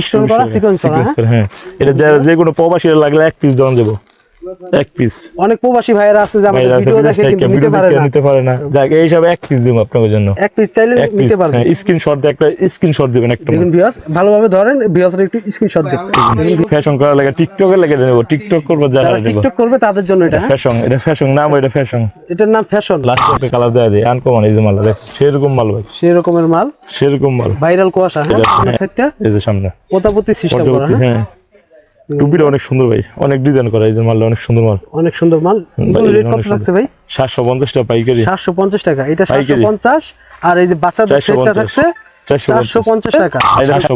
Stone করা sequence করা হ্যাঁ? হ্যাঁ এটা যে কোনো প্রবাসী লাগলে এক পিস দন দেবো এক পিস অনেক প্রবাসী ভাইয়েরা আছে যে আমাদের ভিডিও দেখে কিন্তু নিতে পারে না। নিতে পারে না। যাক এইসব এক পিস দিব আপনাদের জন্য। এক পিস চাইলে নিতে পারবেন স্ক্রিনশট দিয়ে একটা স্ক্রিনশট দিবেন একটা দেখুন ভিউয়ার্স ভালোভাবে ধরেন ভিউয়ার্সের একটু স্ক্রিনশট ফ্যাশন করা লাগে টিকটকে লেগে দেবো টিকটক করব যারা টিকটক করবে তাদের জন্য এটা হ্যাঁ? ফ্যাশন এটা ফ্যাশন নাম এটা ফ্যাশন এটার নাম ফ্যাশন লাস্ট একটা কালার দিয়ে আনকমন এই যে মাল দেখ সেরকম মাল ভাই। সেই রকমের মাল। সেরকম মাল। ভাইরাল কুয়াশা হ্যাঁ? সেটটা এই যে সামনে। পোতাপতি সিস্টেম করা হ্যাঁ? হ্যাঁ। টুপিটা অনেক সুন্দর ভাই। অনেক ডিজাইন করা এই যে মালটা অনেক সুন্দর মাল। অনেক সুন্দর মাল। রেট কত থাকছে ভাই? সাতশো পঞ্চাশ টাকা পাইকারি। সাতশো পঞ্চাশ টাকা। এটা সাতশো পাইকারি। পঞ্চাশ। আর এই যে বাচ্চাদের সেটটা থাকছে চারশো চারশো পঞ্চাশ। টাকা। এটা সাতশো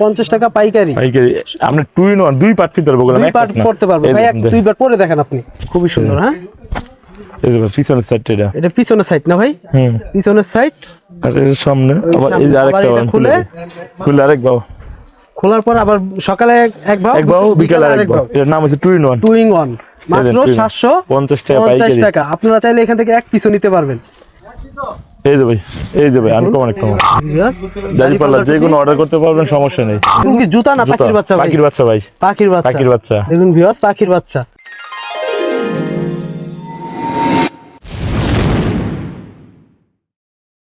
পঞ্চাশ টাকা টাকা পাইকারি। পাইকারি। আপনি টু ইন ওয়ান দুই পার্ট পারব দুই পার্ট পড়তে পারবে। ভাই এক দুইবার পরে দেখেন আপনি। খুবই সুন্দর হ্যাঁ? পিছনের সাইড এটা। এটা পিছনের সাইড না ভাই? পিছনের সাইড আর এর সামনে আবার এই যে আরেকটা খুলে। খুলে আরেক বাও। খোলার পর আবার সকালে এক- ভাও এক বাও বিকালে আরেক বাও এর নাম হচ্ছে two in one two in one মাত্র two in one। সাতশো পঞ্চাশ টাকা পঞ্চাশ পাইকারি টাকা। আপনারা চাইলে এখান থেকে এক পিছু নিতে পারবেন। এই যে ভাই এই যে ভাই আনকমন একটা? দাড়ি পাল্লা যে কোনো অর্ডার করতে পারবেন সমস্যা নেই। কি জুতা না পাখির বাচ্চা ভাই। পাখির বাচ্চা ভাই। পাখির বাচ্চা। পাখির বাচ্চা। দেখুন ভিউয়ার্স পাখির বাচ্চা।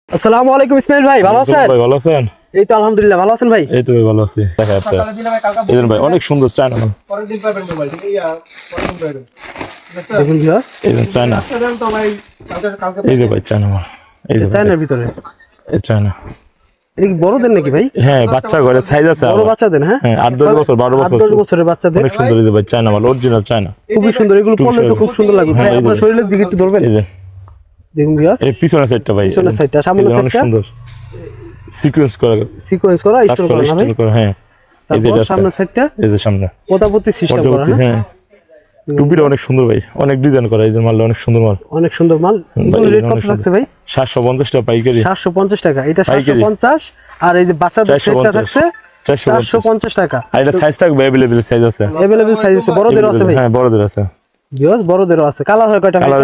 আসসালামু আলাইকুম ইসমাইল ভাই ভালো আছেন? ভাই ভালো আছেন? এই তো আলহামদুলিল্লাহ ভালো আছেন ভাই? এই তো ভাই ভালো আছি। দেখা যাচ্ছে। এই ভাই অনেক সুন্দর চায়না। মাল দেখুন ভিউয়ার্স এই জন্য চায়না। এই যে ভাই চায়না মাল এই যে চায়নার ভিতরে। এই চায়না। এটা কি বড়দের নাকি ভাই? হ্যাঁ বাচ্চা ঘরে সাইজ আছে বড়। বাচ্চাদের হ্যাঁ? হ্যাঁ আট দশ বছর বারো বছর দশ বছরের বাচ্চাদের। অনেক সুন্দর এই ভাই চায়না মাল অরিজিনাল চায়না। খুবই সুন্দর এগুলো পরলে তো খুব সুন্দর লাগবে। ভাই হ্যাঁ, এই আপনার ভাই। শরীরের দিকে একটু ধরবেন। এই দেখুন ভিউয়ার্স এই পিছনের সাইডটা ভাই। পিছনের সাইডটা, সামনের এই সাইডটা? সুন্দর। সিকোয়েন্স করা সিকোয়েন্স করা করা হ্যাঁ। তারপর আছে। সামনের এই যে সামনে। পোতাপতি সিস্টেম করা হ্যাঁ। হ্যাঁ। টুপিটা অনেক সুন্দর ভাই অনেক ডিজাইন করা এই যে মালটা অনেক সুন্দর মাল। অনেক সুন্দর মাল। রেট কত থাকছে ভাই? সাতশো পঞ্চাশ টাকা পাইকারি। সাতশো পঞ্চাশ টাকা এটা সাতশো পাইকারি। পঞ্চাশ আর এই যে বাচ্চাদের সেটটা। থাকছে চারশো চারশো পঞ্চাশ টাকা। আর এটা সাইজ থাকবে অ্যাভেলেবেল সাইজ আছে। অ্যাভেলেবেল সাইজ আছে বড়দেরও আছে ভাই। হ্যাঁ বড়দের আছে। ভিউয়ার্স বড়দেরও আছে। কালার হয় কয়টা? কালার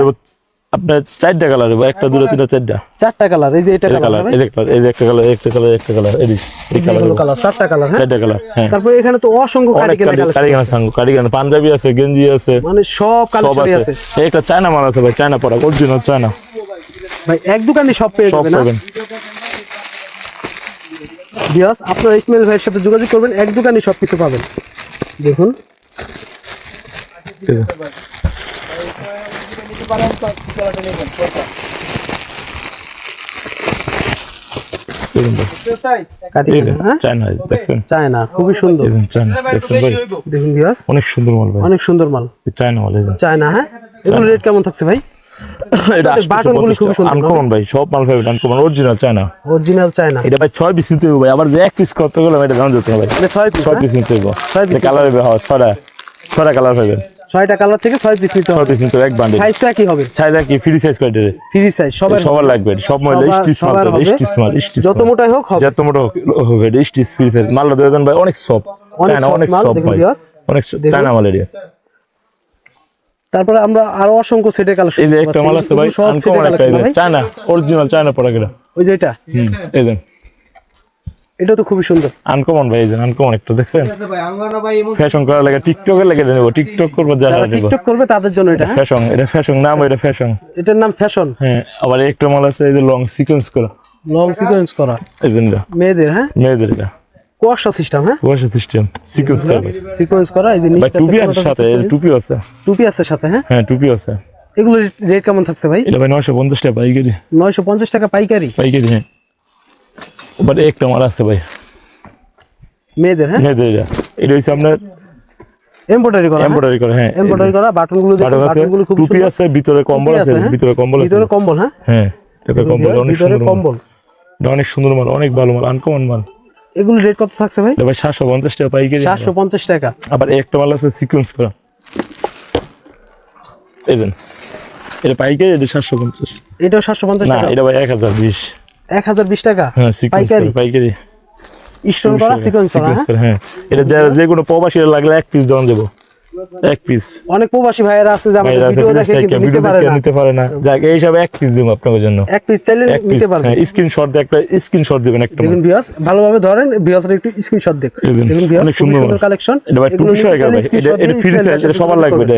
আপনার চারটা কালার একটা দুটো তিনটা চারটা। চারটা কালার এই যে এটা কালার কালার এই কালার এই যে একটা কালার একটা কালার একটা কালার এই এই কালার কালার চারটা কালার হ্যাঁ? চারটা কালার হ্যাঁ। তারপর এখানে তো অসংখ্য কারিগর কালার কারিগান থাকব কারিগান পাঞ্জাবি আছে গেঞ্জি আছে মানে সব সব কালেকশনই আছে। একটা চায়না মাল আছে ভাই চায়না পড়া অরিজিনাল চায়না। ভাই এক দোকানে সব পেয়ে যাবেন না পাবেন। ভিউয়ার্স আপনারা ইসমাইল ভাইয়ের সাথে যোগাযোগ করবেন এক দোকানে সব কিছু পাবেন। দেখুন। এই যে। এই যে ভাই, কাটি এই যে, হ্যাঁ চায়না এই যে, দেখছেন চায়না খুবই সুন্দর এই যে চায়না দেখছেন ভাই দেখুন অনেক সুন্দর মাল ভাই। অনেক সুন্দর মাল। চায়না মাল চায়না হ্যাঁ? এগুলো রেট কেমন থাকছে ভাই? এটা বাটনগুলি সুন্দর, আনকমন ভাই সব মাল পাবেন uncommon original China. Original China. এটা ভাই ছয় পিস নিতে হবে ভাই। আবার যে এক পিস করতে এটা না ভাই। ছয় পিস ছয় পিস নিতে হবে ছয় piece কালার হবে। হ্যাঁ কালার ছয়টা কালার থেকে ছয় পিস নিতে হবে। পিস নিতে এক বান্ডিল সাইজটা কি হবে? সাইজ কি ফ্রি সাইজ ফ্রি সাইজ সবার সবার লাগবে সব মহিলা স্টিচ মাল। স্টিচ মাল স্টিচ যত। মোটাই হোক হবে। যত মোটা হোক হবে স্টিচ ফ্রি সাইজ মালটা দেন ভাই অনেক সফট চায়না অনেক সফট ভাই। অনেক চায়না মাল এরিয়া। তারপরে আমরা আরও অসংখ্য সেটে কালেকশন এই যে একটা মাল আছে ভাই আনকমন একটা চায়না অরিজিনাল চায়না পড়া গেলা ওই যে এটা। হুম এই দেন। এটা তো খুবই সুন্দর। আনকমন ভাই এই যে আনকমন একটা দেখছেন? ফ্যাশন করা লাগে টিকটকে লেগে নেব টিকটক করব যারা টিকটক করবে তাদের জন্য এটা? ফ্যাশন এটা ফ্যাশন নাম এটা ফ্যাশন এটার নাম ফ্যাশন হ্যাঁ আবার একটা মাল আছে এই যে লং সিকোয়েন্স করা। লং সিকোয়েন্স করা। এই যে মেয়েদের হ্যাঁ? মেয়েদের এটা। কুয়াশা সিস্টেম হ্যাঁ? ওয়াশ সিস্টেম সিকোয়েন্স করা। সিকোয়েন্স করা এই টুপি আছে সাথে? টুপি আছে। টুপি আছে সাথে হ্যাঁ? হ্যাঁ টুপি আছে। এগুলো রেট কেমন থাকছে ভাই? এটা ভাই নয়শো পঞ্চাশ টাকা পাইকারি। নয়শো পঞ্চাশ টাকা পাইকারি। পাইকারি হ্যাঁ। বাট একটা মাল আছে ভাই। মেয়েদের হ্যাঁ? মেয়েদের এটা এটা হচ্ছে আপনার এমব্রয়ডারি করা এমব্রয়ডারি করে হ্যাঁ। এমব্রয়ডারি করা বাটনগুলো বাটন আছে? টুপি আছে ভিতরে কম্বল আছে হ্যাঁ? ভিতরে কম্বল আছে। ভিতরে কম্বল হ্যাঁ? হ্যাঁ এটা কম্বল অনেক সুন্দর মাল। কম্বল। অনেক সুন্দর মাল অনেক ভালো মাল আনকমন মাল। এগুলো রেট কত থাকছে ভাই? ভাই সাতশো পঞ্চাশ টাকা পাইকারি। চারশো পঞ্চাশ টাকা। আবার একটা মাল আছে সিকোয়েন্স করা। এই দেন এটা পাইকারি এটা সাতশো পঞ্চাশ। এটাও না টাকা। এটা ভাই এক হাজার বিশ। এক হাজার বিশ টাকা? হ্যাঁ পাইকারি? পাইকারি। স্টোন করা সিকোয়েন্স করা হ্যাঁ? হ্যাঁ। এটা যা- কোনো প্রবাসী লাগলে এক পিস দন দেবো এক পিস অনেক প্রবাসী ভাইয়েরা আছে যে আমাদের ভিডিও দেখে কিন্তু নিতে পারে না। নিতে পারে না। যাক এইসব এক পিস দিব আপনাদের জন্য। এক পিস চাইলে নিতে পারবেন। স্ক্রিনশট দিয়ে একটা স্ক্রিনশট দিবেন একটা দেখুন ভালোভাবে ধরেন বিয়াসের একটু স্ক্রিনশট দেখুন এই দেখুন, অনেক সুন্দর কালেকশন এটা ভাই টুপি সহ গেল এটা এটা ফ্রি সাইজ এটা সবার লাগবে এটা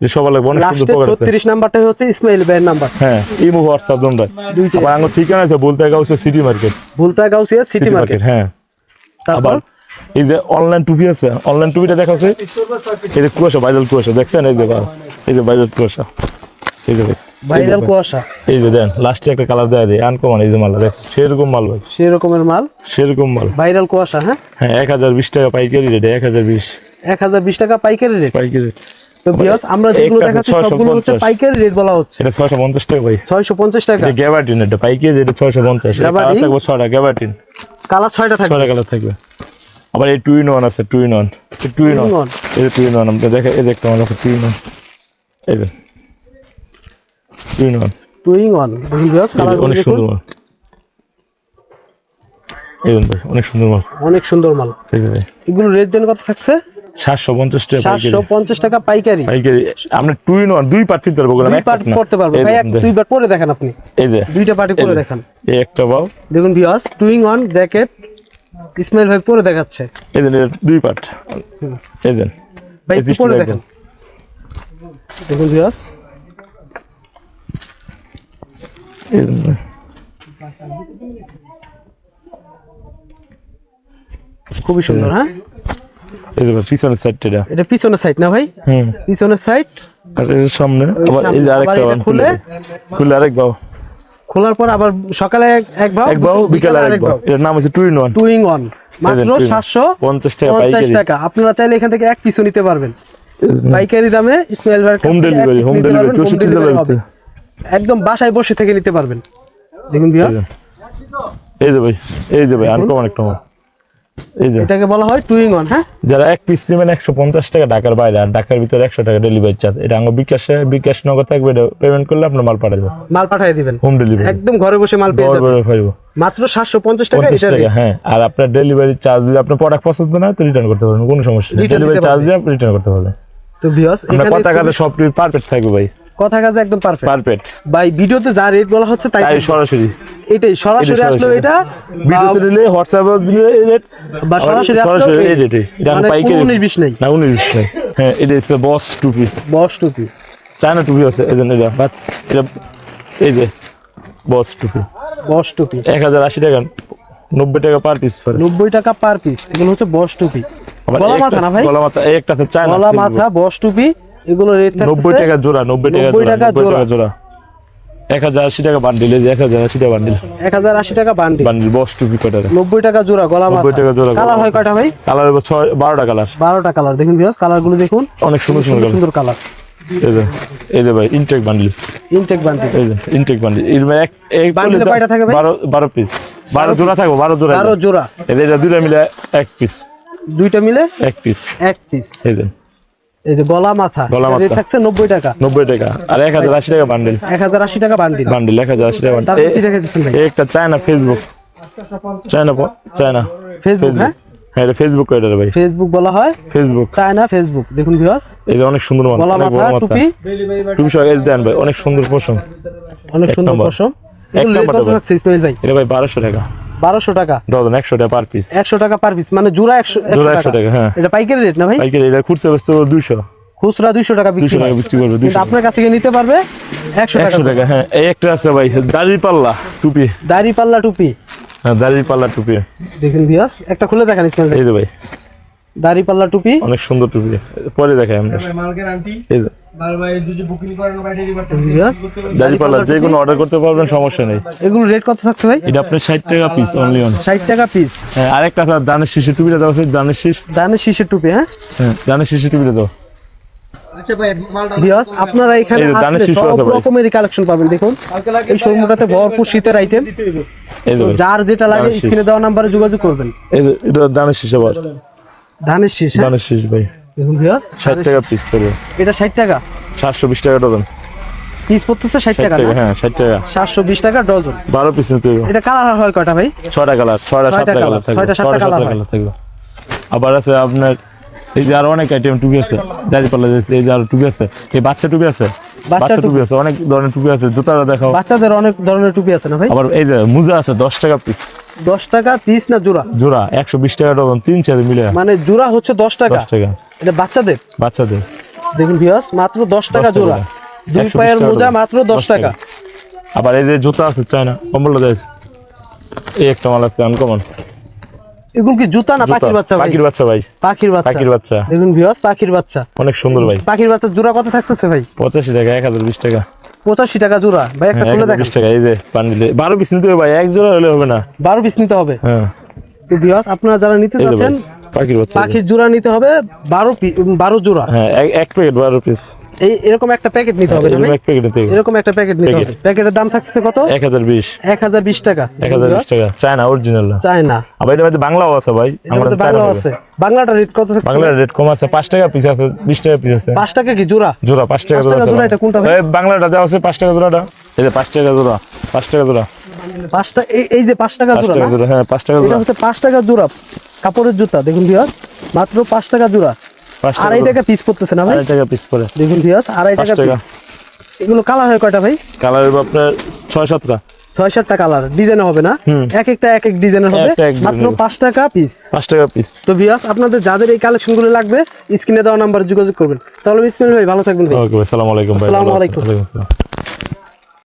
এটা সবার লাগবে অনেক সুন্দর লাস্টে আছে। 36 নাম্বারটা হচ্ছে ইসমাইল ভাইয়ের নাম্বার। হ্যাঁ ইমো হোয়াটসঅ্যাপ দোনটা আবার আঙ্গুর ঠিকানা আছে বলতে Ghause city market Bhulta Gausia city city market market হ্যাঁ আবার এই যে অনলাইন টুপি আছে অনলাইন টুপিটা দেখা এই যে কুয়াশা বাইজাল কুয়াশা দেখছেন? এই যে এই যে বাইজাল কুয়াশা। এই যে দেখ। ভাইরাল কুয়াশা। এই যে দেন লাস্টে একটা কালার দেয় দেয় আনকমন এই যে মাল দেখ সেরকম মাল ভাই। সেই মাল? সেরকম মাল। ভাইরাল কুয়াশা হ্যাঁ? হ্যাঁ এক হাজার বিশ টাকা পাইকারি রেট এক হাজার বিশ। এক হাজার বিশ টাকা পাইকারি রেট পাইকারি তো বিয়াস আমরা যেগুলো দেখাচ্ছি সবগুলো হচ্ছে পাইকারি রেট বলা হচ্ছে। এটা ছয়শো পঞ্চাশ টাকা ভাই। ছয়শো পঞ্চাশ টাকা? এটা গ্যাবার্টিন এটা পাইকারি রেট ছয়শো পঞ্চাশ। এটা কালার Gabardine? থাকবে ছয়টা গ্যাবার্টিন কালার ছয়টা থাকবে? ছয়টা কালার থাকবে। আবার এই টু ইন ওয়ান আছে two in one two in one এই টু ইন ওয়ান আমরা দেখে এই দেখতে আমার টু ইন ওয়ান এই two in one one colour অনেক সুন্দর মাল। এই ভাই অনেক সুন্দর মাল। অনেক সুন্দর মাল। এগুলো রেট যেন কত থাকছে? সাতশো পঞ্চাশ টাকা পাইকারি। সাতশো পঞ্চাশ টাকা পাইকারি। পাইকারি। আমরা টু ইন ওয়ান দুই পার্ট পারব দুই পার্ট পারবে। ভাই এক পরে দেখেন আপনি। এই যে দুইটা পার্টি পরে এই দেখান। এই একটা দেখুন ওয়ান জ্যাকেট ইসমাইল ভাই পরে দেখাচ্ছে। এই যে দুই পার্ট এই যে ভাই পরে দেখেন। দেখেন এই যে খুবই সুন্দর হ্যাঁ? পিছনের সাইডটা এটা। এটা পিছনের সাইড না ভাই? হুম। পিছনের সাইড আর এই সামনে আবার এই যে আরেকটা খুলে। খুলে। আরেক বাও খোলার পর আবার সকালে এক- এক ভাও এক বাও বিকালে আরেক বাও এর নাম হচ্ছে টু ইন ওয়ান মাত্র টাকা পাইকারি। টাকা। আপনারা চাইলে এখান থেকে এক পিছু নিতে পারবেন। পাইকারি দামে হোম ডেলিভারি হোম ডেলিভারি জেলার একদম বাসায় বসে থেকে নিতে পারবেন। দেখুন বিয়াস এই যে ভাই এই যে ভাই আনকমন একটা মাল এই যে এটাকে বলা হয় ওয়ান হ্যাঁ? যারা এক পিস নেবেন একশো পঞ্চাশ টাকা ঢাকার বাইরে আর ঢাকার ভিতরে একশো টাকা ডেলিভারি চার্জ এটা আমার বিকাশে বিকাশ নগদ থাকবে এটা পেমেন্ট করলে আপনার মাল পাঠাবে মাল পাঠিয়ে দিবেন। হোম ডেলিভারি একদম ঘরে বসে মাল পেয়ে যাবেন। মাত্র সাতশো পঞ্চাশ টাকা টাকা হ্যাঁ। আর আপনার ডেলিভারি চার্জ যদি আপনার প্রোডাক্ট পছন্দ না তো রিটার্ন করতে পারবেন কোনো সমস্যা নেই। Delivery charge. দিয়ে রিটার্ন করতে পারবেন। তো বিয়াস এখানে কথা সব পারফেক্ট থাকবে ভাই। কথা কাজে একদম পারফেক্ট পারফেক্ট ভাই ভিডিওতে যা রেট বলা হচ্ছে তাই সরাসরি। এটাই সরাসরি আসলো এটা। ভিডিওতে দিলে হোয়াটসঅ্যাপে দিলে এই রেট বা সরাসরি সরাসরি এই রেটে এটা পাইকারি। কোনো উনিশ বিশ না উনিশ বিশ নাই। হ্যাঁ এটা হচ্ছে বস টুপি। বস টুপি। চায়না টুপি আছে এই জন্য এটা। বাট এটা এই যে বস টুপি। বস টুপি। এক হাজার আশি টাকা নব্বই টাকা পার পিস পড়ে নব্বই টাকা পার পিস এগুলো হচ্ছে বস টুপি। গলা মাথা না ভাই? গলা মাথা এই একটা চায়না গলা মাথা বস টুপি। এগুলো রেট নব্বই টাকা জোড়া নব্বই টাকা জোড়া টাকা নব্বই জোড়া। টাকা জোড়া। এক হাজার আশি টাকা বান্ডিল এই যে এক হাজার আশি টাকা বান্ডিল এক হাজার আশি টাকা বান্ডি বান্ডিল বস টুপি কটা নব্বই টাকা জোড়া গলা মাথা। 90 টাকা জোড়া কালার হয় কয়টা ভাই? কালার ছয় বারোটা কালার বারোটা কালার দেখুন কালারগুলো দেখুন। অনেক সুন্দর সুন্দর সুন্দর কালার এই যে এই যে ভাই ইনটেক বান্ডিল ইনটেক বান্ডি এই যে ইনটেক বান্ডিল এর মধ্যে এক এক বান্ডিলে কয়টা থাকে ভাই? বারো বারো পিস বারো জোড়া থাকব বারো জোড়া। বারো জোড়া। এটা এটা দুইটা মিলে এক পিস দুইটা মিলে এক পিস এক পিস এই যে। এই যে গলা মাথা মাথা। থাকছে নব্বই টাকা। নব্বই টাকা। আর এক হাজার আশি টাকা বান্ডিল এক হাজার আশি টাকা বান্ডিল বান্ডিল এক হাজার আশি টাকা বান্ডিল তারপর কি রেখে দিচ্ছেন ভাই? এই একটা China Facebook China China Facebook হ্যাঁ? হ্যাঁ এটা ফেসবুক এটা ভাই। ফেসবুক বলা হয়? ফেসবুক চায়না ফেসবুক দেখুন ভিউয়ার্স এই যে অনেক সুন্দর গলা মাথা মাথা। টুপি। টুপি সহ এই দেন ভাই অনেক সুন্দর অনেক সুন্দর নম্বর। পশম এক এগুলো রেট নম্বর কত দেবেন। থাকছে ইসমাইল ভাই। এটা ভাই বারোশো টাকা। বারোশো টাকা। ডজন একশো টাকা পার পিস একশো টাকা পার পিস মানে জোড়া একশো জোড়া একশো টাকা, হ্যাঁ। এটা পাইকারি রেট না ভাই? পাইকারি এটা খুঁজতে ব্যস্ত দুইশো। খুচরা দুইশো টাকা বিক্রি টাকা বিক্রি করবে আপনার কাছ থেকে নিতে পারবে একশো একশো টাকা হ্যাঁ। এই একটা আছে ভাই দাড়ি পাল্লা টুপি। দাড়ি পাল্লা টুপি। হ্যাঁ দাড়ি পাল্লা টুপি। দেখুন ভিউয়ার্স একটা খুলে দেখেন ইসমাইল ভাই এই যে ভাই। দাড়ি পাল্লা টুপি। অনেক সুন্দর টুপি। পরে দেখাই আমরা। এই যে। অর্ডার করতে পারবেন সমস্যা নেই। এগুলো রেট কত থাকছে ভাই? এটা আপনার ষাট টাকা পিস অনলি অন ষাট টাকা পিস হ্যাঁ আরেকটা আছে দানের শীষের টুপিটা দেওয়া আছে দানের শীষ। দানের শীষের টুপি হ্যাঁ? হ্যাঁ দানের শীষের টুপিটা দাও। ভিউয়ার্স আপনারা এখানে সব। কালেকশন পাবেন দেখুন। এই শোরুমটাতে ভরপুর শীতের আইটেম যার যেটা লাগে স্ক্রিনে দেওয়া নাম্বারে যোগাযোগ করবেন। এটা দানের শীষ আবার। ধানের শীষ হ্যাঁ? শীষ ভাই। দেখুন ভিউয়ার্স ষাট টাকা পিস এটা টাকা? টাকা ডজন। পিস পড়তেছে টাকা হ্যাঁ টাকা। টাকা ডজন। বারো পিস নিতে হবে। এটা কালার হয় কয়টা ভাই? ছয়টা কালার ছয়টা ছয়টা সাতটা colour, কালার থাকবে হয়। কালার আবার আছে আপনার এই যে আরও অনেক আইটেম টুপি আছে আছে এই যে আরও টুপি আছে এই বাচ্চা টুপি আছে? বাচ্চা টুপি। আছে অনেক ধরনের টুপি আছে জুতাটা দেখাও। বাচ্চাদের অনেক ধরনের টুপি আছে না ভাই? আবার এই যে মুজা আছে দশ টাকা পিস দশ টাকা পিস না জোড়া? জোড়া একশো বিশ টাকা ডজন তিন চার মিলে। মানে জোড়া হচ্ছে দশ টাকা। দশ টাকা। এটা বাচ্চাদের? বাচ্চাদের। দেখুন ভিউয়ার্স মাত্র দশ টাকা। জোড়া। দুই পায়ের মোজা মাত্র দশ 10 টাকা। আবার এই যে জুতা আছে চায়না কম্বল দেয় এই একটা মাল আছে আনকমন এগুলো কি জুতা না পাখির বাচ্চা পাখির বাচ্চা ভাই। পাখির বাচ্চা। পাখির বাচ্চা। দেখুন ভিউয়ার্স পাখির বাচ্চা। অনেক সুন্দর ভাই। পাখির বাচ্চা জোড়া কত থাকতেছে ভাই? পঁচাশি টাকা এক হাজার বিশ টাকা। পঁচাশি টাকা জোড়া। ভাই একটা হ্যাঁ, খুলে দেখ দেখেন। টাকা এই যে পান্ডিলে বারো পিস নিতে হবে ভাই এক জোড়া হলে হবে না। বারো পিস নিতে হবে? হ্যাঁ। তো আপনারা যারা নিতে চাচ্ছেন পাখির বাচ্চা। পাখির জোড়া নিতে হবে বারো পিস বারো জোড়া। হ্যাঁ এক প্যাকেট বারো পিস। এই এরকম একটা প্যাকেট নিতে হবে এরকম একটা প্যাকেট নিতে হবে প্যাকেটের দাম থাকছে কত এক হাজার বিশ এক হাজার বিশ টাকা এক হাজার বিশ টাকা চায়না অরিজিনাল চায় না আবার এটার মধ্যে বাংলাও আছে ভাই এর আমরা মধ্যে বাংলা আছে বাংলাটা রেট কত বাংলার রেট কম আছে পাঁচ টাকা পিস আছে বিশ টাকা পিস আছে পাঁচ টাকা কি জোড়া জোড়া পাঁচ টাকা জোড়া টাকা এটা কোনটা ভাই? বাংলাটা দেওয়া আছে পাঁচ টাকা জোড়াটা এই যে পাঁচ টাকা জোড়া পাঁচ টাকা জোড়া পাঁচটা এই- এই যে পাঁচ টাকা পাঁচ জোড়া টাকা হ্যাঁ পাঁচ টাকা এটা জোড়া হচ্ছে পাঁচ টাকা জোড়া কাপড়ের জুতা দেখুন ভিউয়ার্স মাত্র পাঁচ টাকা জোড়া টাকা আড়াই টাকা পিস পড়তেছে না ভাই? আড়াই টাকা পিস পড়ে। দেখুন ভিউয়ার্স আড়াই টাকা এগুলো কালার হয় কয়টা ভাই? কালারের আপনার ছয় সাতটা। ছয় সাতটা কালার ডিজাইন হবে না? এক একটা এক এক ডিজাইনের হবে। মাত্র পাঁচ টাকা পিস পাঁচ টাকা পিস তো বিয়াস আপনাদের যাদের এই কালেকশনগুলো লাগবে স্ক্রিনে দেওয়া নাম্বার যোগাযোগ করবেন। তাহলে ইসমাইল ভাই ভালো থাকবেন ভাই। আসসালামু সালাম আলাইকুম আসসালামু আলাইকুম।